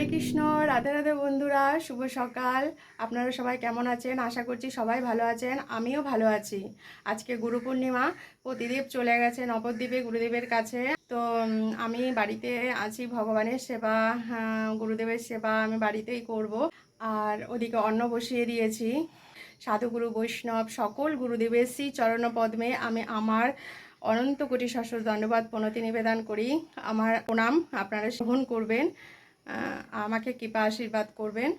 হরে কৃষ্ণ রাধে রাধে বন্ধুরা শুভ সকাল। আপনারা সবাই কেমন আছেন? আশা করছি সবাই ভালো আছেন আমিও ভালো আছি। আজকে গুরু পূর্ণিমা প্রতিদেব চলে গেছে নবদ্বীপে গুরুদেবের কাছে। তো আমি বাড়িতে আছি ভগবানের সেবা হ্যাঁ, গুরুদেবের সেবা আমি বাড়িতেই করব। আর ওদিকে অন্ন বসিয়ে দিয়েছি। সাধুগুরু বৈষ্ণব সকল গুরুদেবের শ্রী চরণ পদ্মে আমি আমার অনন্ত কোটি সশস্ত্র দণ্ডবাদ প্রণতি নিবেদন করি। আমার প্রণাম আপনারা গ্রহণ করবেন। আমাকে কৃপা আশীর্বাদ করবেন।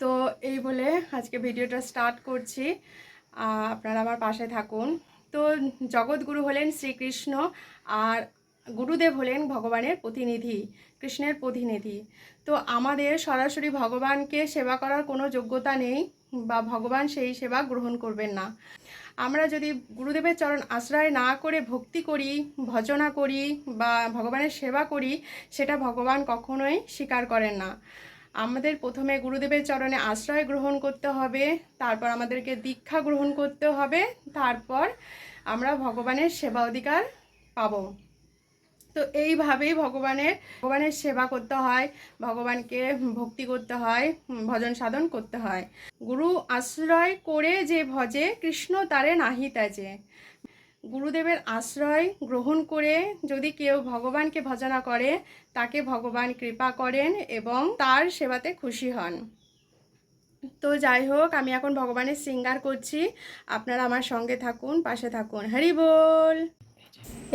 তো এই বলে আজকে ভিডিওটা স্টার্ট করছি। আপনারা আমার পাশে থাকুন। তো জগৎগুরু হলেন শ্রীকৃষ্ণ আর গুরুদেব হলেন ভগবানের প্রতিনিধি, কৃষ্ণের প্রতিনিধি। তো আমাদের সরাসরি ভগবানকে সেবা করার কোনো যোগ্যতা নেই বা ভগবান সেই সেবা গ্রহণ করবেন না। আমরা যদি গুরুদেবের চরণ আশ্রয় না করে ভক্তি করি, ভজনা করি বা ভগবানের সেবা করি, সেটা ভগবান কখনোই স্বীকার করেন না। আমাদের প্রথমে গুরুদেবের চরণে আশ্রয় গ্রহণ করতে হবে, তারপর আমাদেরকে দীক্ষা গ্রহণ করতে হবে, তারপর আমরা ভগবানের সেবা অধিকার পাবো। তো এইভাবেই ভগবানের ভগবানের সেবা করতে হয়, ভগবানকে ভক্তি করতে হয় ভজন সাধন করতে হয়। গুরু আশ্রয় করে যে ভজে, কৃষ্ণ তারে নাহি তাজে গুরুদেবের আশ্রয় গ্রহণ করে যদি কেউ ভগবানকে ভজনা করে, তাকে ভগবান কৃপা করেন এবং তার সেবাতে খুশি হন। তো যাই হোক, আমি এখন ভগবানের সিঙ্গার করছি। আপনারা আমার সঙ্গে থাকুন, পাশে থাকুন। হরি বল!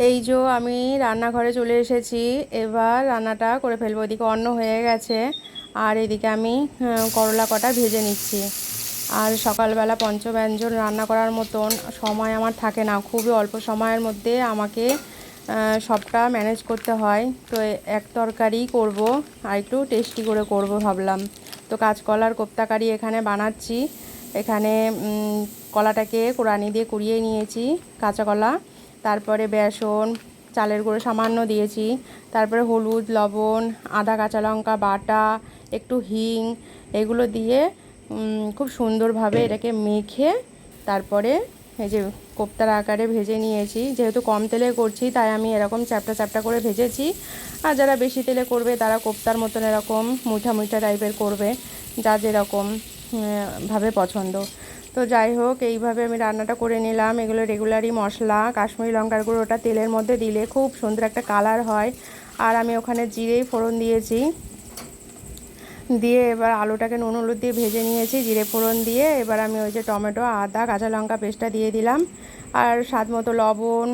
এই যে আমি রান্নাঘরে চলে এসেছি, এবার রান্নাটা করে ফেলব। এদিকে অন্ন হয়ে গেছে, আর এদিকে আমি করলা কটা ভেজে নিচ্ছি। আর সকালবেলা পঞ্চব্যঞ্জন রান্না করার মতন সময় আমার থাকে না। খুবই অল্প সময়ের মধ্যে আমাকে সবটা ম্যানেজ করতে হয়। তো এক তরকারি করব, আর একটু টেস্টি করে করব ভাবলাম। তো কাঁচকলার কোপ্তাকারি এখানে বানাচ্ছি। এখানে কলাটাকে কোরআনি দিয়ে কুড়িয়ে নিয়েছি, কাঁচা কলা। তারপরে বেসন, চালের গুঁড়ো সামান্য দিয়েছি। তারপরে হলুদ, লবণ, আদা, কাঁচা লঙ্কা, বাটা, একটু হিং, এগুলো দিয়ে খুব সুন্দরভাবে এটাকে মেখে তারপরে এই যে কোপ্তার আকারে ভেজে নিয়েছি। যেহেতু কম তেলে করছি, তাই আমি এরকম চ্যাপটা চ্যাপটা করে ভেজেছি। আর যারা বেশি তেলে করবে, তারা কোপ্তার মতন এরকম মুঠা মুঠা টাইপের করবে, যা যেরকম ভাবে পছন্দ। তো যাই হোক, এইভাবে আমি রান্নাটা করে নিলাম। এগুলো রেগুলারই মশলা, কাশ্মীরি লঙ্কার গুঁড়ো, ওটা তেলের মধ্যে দিলে খুব সুন্দর একটা কালার হয়। আর আমি ওখানে জিরেই ফোড়ন দিয়েছি। দিয়ে এবার আলুটাকে নুন হলুদ দিয়ে ভেজে নিয়েছি, জিরে ফোড়ন দিয়ে। এবার আমি ওই যে টমেটো, আদা, কাঁচা লঙ্কা পেস্টটা দিয়ে দিলাম। আর স্বাদ মতো লবণ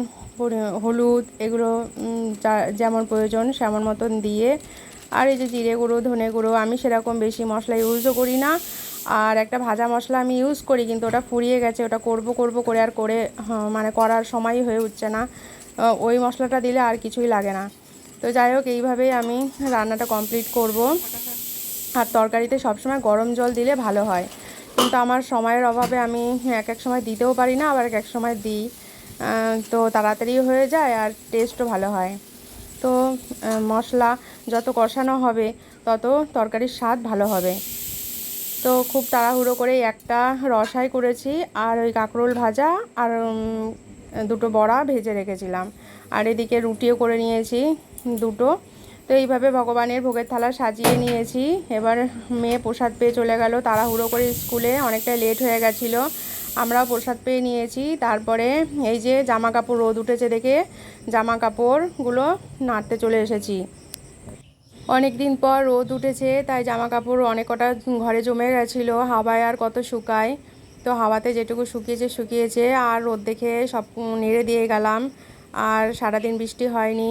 হলুদ এগুলো যেমন প্রয়োজন সেমন মতন দিয়ে। আর এই যে জিরে গুঁড়ো, ধনে গুঁড়ো, আমি সেরকম বেশি মশলা ইউজও করি না। আর একটা ভাজা মশলা আমি ইউজ করি কিন্তু ওটা ফুরিয়ে গেছে ওটা করব করব করে আর করে হ্যাঁ, মানে করার সময়ই হয়ে উঠছে না। ওই মশলাটা দিলে আর কিছুই লাগে না। তো যাই হোক এইভাবেই আমি রান্নাটা কমপ্লিট করব। আর তরকারিতে সবসময় গরম জল দিলে ভালো হয়। কিন্তু আমার সময়ের অভাবে আমি এক এক সময় দিতেও পারি না আবার এক এক সময় দিই। তো তাড়াতাড়ি হয়ে যায় আর টেস্টও ভালো হয়। তো মশলা যত কষানো হবে তত তরকারির স্বাদ ভালো হবে। তো খুব তাড়াহুড়ো করে একটা রসাই করেছি আর ওই কাঁকরোল ভাজা আর দুটো বড়া ভেজে রেখেছিলাম। আর এদিকে রুটিও করে নিয়েছি দুটো। তো এইভাবে ভগবানের ভোগের থালা সাজিয়ে নিয়েছি। এবার মেয়ে প্রসাদ পেয়ে চলে গেল। তাড়াহুড়ো করে স্কুলে অনেকটা লেট হয়ে গেছিল। আমরাও প্রসাদ পেয়ে নিয়েছি। তারপরে এই যে জামা কাপড় রোদ উঠেছে দেখে জামা কাপড়গুলো নাড়তে চলে এসেছি। অনেক দিন পর রোদ উঠেছে তাই জামা কাপড় অনেক কটা ঘরে জমে গেছিল হাওয়ায় আর কত শুকায়। তো হাওয়াতে যেটুকু শুকিয়েছে শুকিয়েছে আর রোদ দেখে সব নেড়ে দিয়ে গেলাম। আর সারাদিন বৃষ্টি হয়নি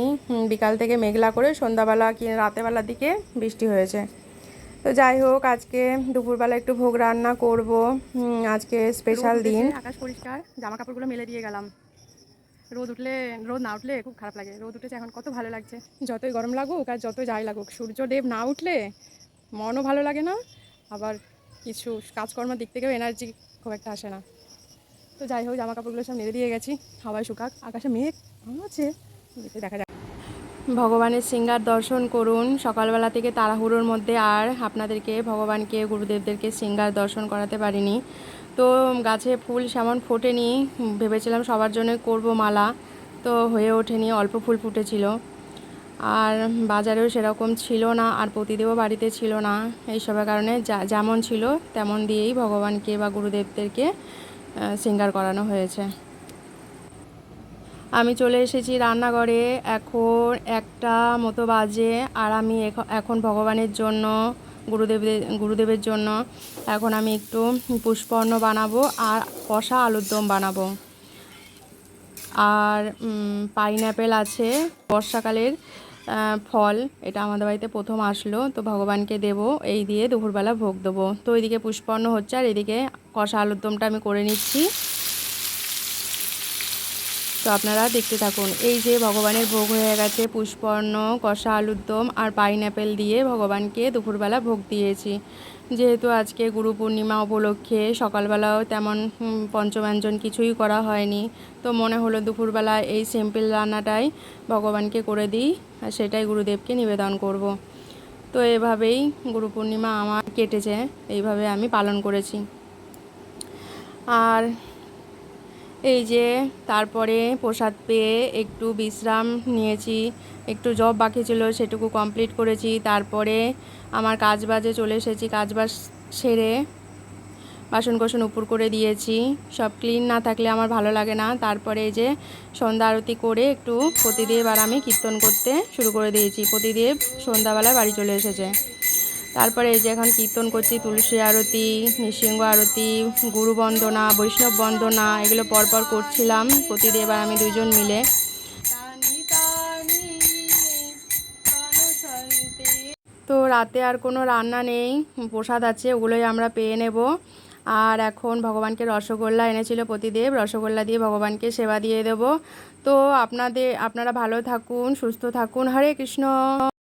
বিকাল থেকে মেঘলা করে সন্ধ্যাবেলা কি রাতেবেলার দিকে বৃষ্টি হয়েছে। তো যাই হোক আজকে দুপুরবেলা একটু ভোগ রান্না করব। আজকে স্পেশাল দিন। আকাশ পরিষ্কার জামা কাপড়গুলো মেলে দিয়ে গেলাম। রোদ উঠলে, রোদ না উঠলে খুব খারাপ লাগে। রোদ উঠেছে এখন কত ভালো লাগছে। যতই গরম লাগুক আর যতই যাই লাগুক সূর্য সূর্যদেব না উঠলে মনও ভালো লাগে না। আবার কিছু কাজকর্মের দিক থেকেও এনার্জি খুব একটা আসে না। তো যাই হোক জামা কাপড়গুলো সব নেড়ে দিয়ে গেছি। হাওয়ায় শুকাক, আকাশে মেঘ আছে। দেখা যাক। ভগবানের সিঙ্গার দর্শন করুন। সকালবেলা থেকে তাড়াহুড়োর মধ্যে আর আপনাদেরকে, ভগবানকে, গুরুদেবদেরকে সিঙ্গার দর্শন করাতে পারিনি। তো গাছে ফুল সেমন ফোটেনি, ভেবেছিলাম সবার জন্য করব মালা, তো হয়ে ওঠেনি, অল্প ফুল ফুটেছিল। আর বাজারেও সেরকম ছিল না, আর প্রতিদেবও বাড়িতে ছিল না। এইসবের কারণে যেমন ছিল, তেমন দিয়েই ভগবানকে বা গুরুদেবদেরকে সিঙ্গার করানো হয়েছে। আমি চলে এসেছি রান্নাঘরে। এখন একটা মতো বাজে আর আমি এখন ভগবানের জন্য গুরুদেবের গুরুদেবের জন্য এখন আমি একটু পুষ্পর্ণ বানাবো আর কষা আলুর দম বানাবো। আর পাইনঅ্যাপেল আছে, বর্ষাকালের ফল, এটা আমাদের বাড়িতে প্রথম আসলো, তো ভগবানকে দেব, এই দিয়ে দুপুরবেলা ভোগ দেবো। তো এদিকে পুষ্পর্ণ হচ্ছে আর এদিকে কষা আলুর দমটা আমি করে নিচ্ছি। তো আপনারা দেখতে থাকুন। এই যে ভগবানের ভোগ হয়ে গেছে, পুষ্পর্ণ, কষা আলুর দম আর পাইনঅ্যাপেল দিয়ে ভগবানকে দুপুরবেলা ভোগ দিয়েছি। যেহেতু আজকে গুরু পূর্ণিমা উপলক্ষে সকালবেলাও তেমন পঞ্চব্যঞ্জন কিছুই করা হয়নি, তো মনে হলো দুপুরবেলা এই সিম্পল রান্নাটাই ভগবানকে করে দিই আর সেটাই গুরুদেবকে নিবেদন করব। তো এভাবেই গুরু পূর্ণিমা আমার কেটেছে, এইভাবে আমি পালন করেছি। আর এই যে তারপরে প্রসাদ পেয়ে একটু বিশ্রাম নিয়েছি, একটু জব বাকি ছিল সেটুকু কমপ্লিট করেছি। তারপরে আমার কাজ বাজে চলে এসেছি কাজ বাজ সেরে বাসন কোসন উপর করে দিয়েছি। সব ক্লিন না থাকলে আমার ভালো লাগে না। তারপরে এই যে সন্ধ্যা আরতি করে একটু প্রতিদেব আর আমি কীর্তন করতে শুরু করে দিয়েছি। প্রতিদেব সন্ধ্যাবেলায় বাড়ি চলে এসেছে। তারপরে এই যে এখন কীর্তন করছি, তুলসী আরতি, নৃসিংহ আরতি, গুরু বন্দনা, বৈষ্ণব বন্দনা, এগুলো পরপর করছিলাম। প্রতিদেব আর আমি দুজন মিলে। তো রাতে আর কোনো রান্না নেই, প্রসাদ আছে, ওগুলোই আমরা পেয়ে নেব। আর এখন ভগবানকে রসগোল্লা এনেছিল প্রতিদেব, রসগোল্লা দিয়ে ভগবানকে সেবা দিয়ে দেব। তো আপনাদের, আপনারা ভালো থাকুন, সুস্থ থাকুন। হরে কৃষ্ণ।